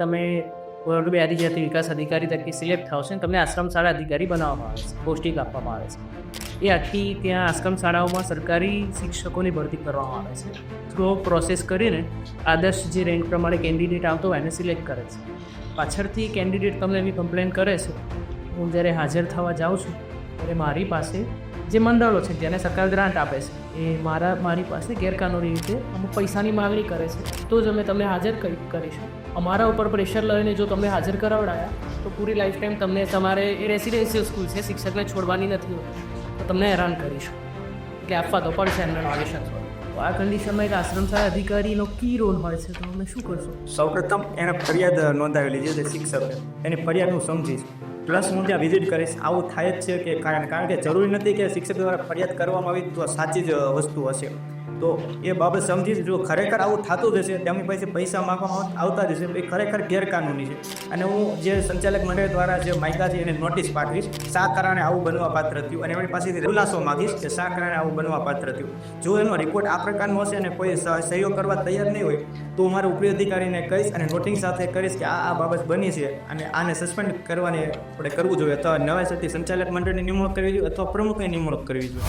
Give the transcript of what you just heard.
તમે વર્ગ બે આદિજાતિ વિકાસ અધિકારી તરીકે સિલેક્ટ થાવ છો તમને આશ્રમ શાળા અધિકારી બનાવવામાં આવે છે, પૌષ્ટિક આપવામાં આવે છે. એ આખી ત્યાં આશ્રમ શાળાઓમાં સરકારી શિક્ષકોની ભરતી કરવામાં આવે છે. થ્રુ પ્રોસેસ કરીને આદર્શ જે રેન્ક પ્રમાણે કેન્ડિડેટ આવતો હોય એને સિલેક્ટ કરે છે. પાછળથી કેન્ડિડેટ તમને એવી કમ્પ્લેન કરે છે, હું જ્યારે હાજર થવા જાઉં છું, ત્યારે મારી પાસે જે મંડળો છે, જેને સરકાર ગ્રાન્ટ આપે છે, એ મારા, મારી પાસે ગેરકાનૂની રીતે અમુક પૈસાની માગણી કરે છે. તો જ અમે તમને હાજર કરી, કરીશું. અમારા ઉપર પ્રેશર લઈને જો તમને હાજર કરાવડાયા, તો પૂરી લાઈફ ટાઈમ તમને તમારે એ રેસિડેન્શિયલ સ્કૂલ છે, શિક્ષકને છોડવાની નથી તો તમને હેરાન કરીશું. એટલે આપવા તો પડશે એમને નોમિનેશન તો આ કન્ડિશનમાં એક આશ્રમ શાળા અધિકારીનો કી રોલ હોય છે, તો અમે શું કરશું? સૌપ્રથમ એને ફરિયાદ નોંધાવેલી છે શિક્ષકે. એની ફરિયાદ હું સમજીશ. પ્લસ હું ત્યાં વિઝિટ કરીશ. આવું થાય જ છે કે કારણ કારણ કે જરૂરી નથી કે શિક્ષક દ્વારા ફરિયાદ કરવામાં આવી તો સાચી જ વસ્તુ હશે. તો એ બાબત સમજીશ જો ખરેખર આવું થતું જ હશે તેમની પાસે પૈસા માગવામાં આવતા જ હશે. એ ખરેખર ગેરકાનૂની છે. અને હું જે સંચાલક મંડળ દ્વારા જે માગ્યા છે, એને નોટિસ પાઠવીશ. શા કારણે આવું બનવા પાત્ર થયું? અને એમની પાસેથી ખુલાસો માગીશ કે શા કારણે આવું બનવા પાત્ર થયું? જો એનો રિપોર્ટ આ પ્રકારનો હશે અને કોઈ સહયોગ કરવા તૈયાર નહીં હોય, તો હું મારા ઉપરી અધિકારીને કહીશ અને નોટિંગ સાથે કરીશ કે આ આ બાબત બની છે અને આને સસ્પેન્ડ કરવાની આપણે કરવું જોઈએ. અથવા નવેસરથી સંચાલક મંડળની નિમણૂક કરવી જોઈએ અથવા પ્રમુખની નિમણૂક કરવી જોઈએ.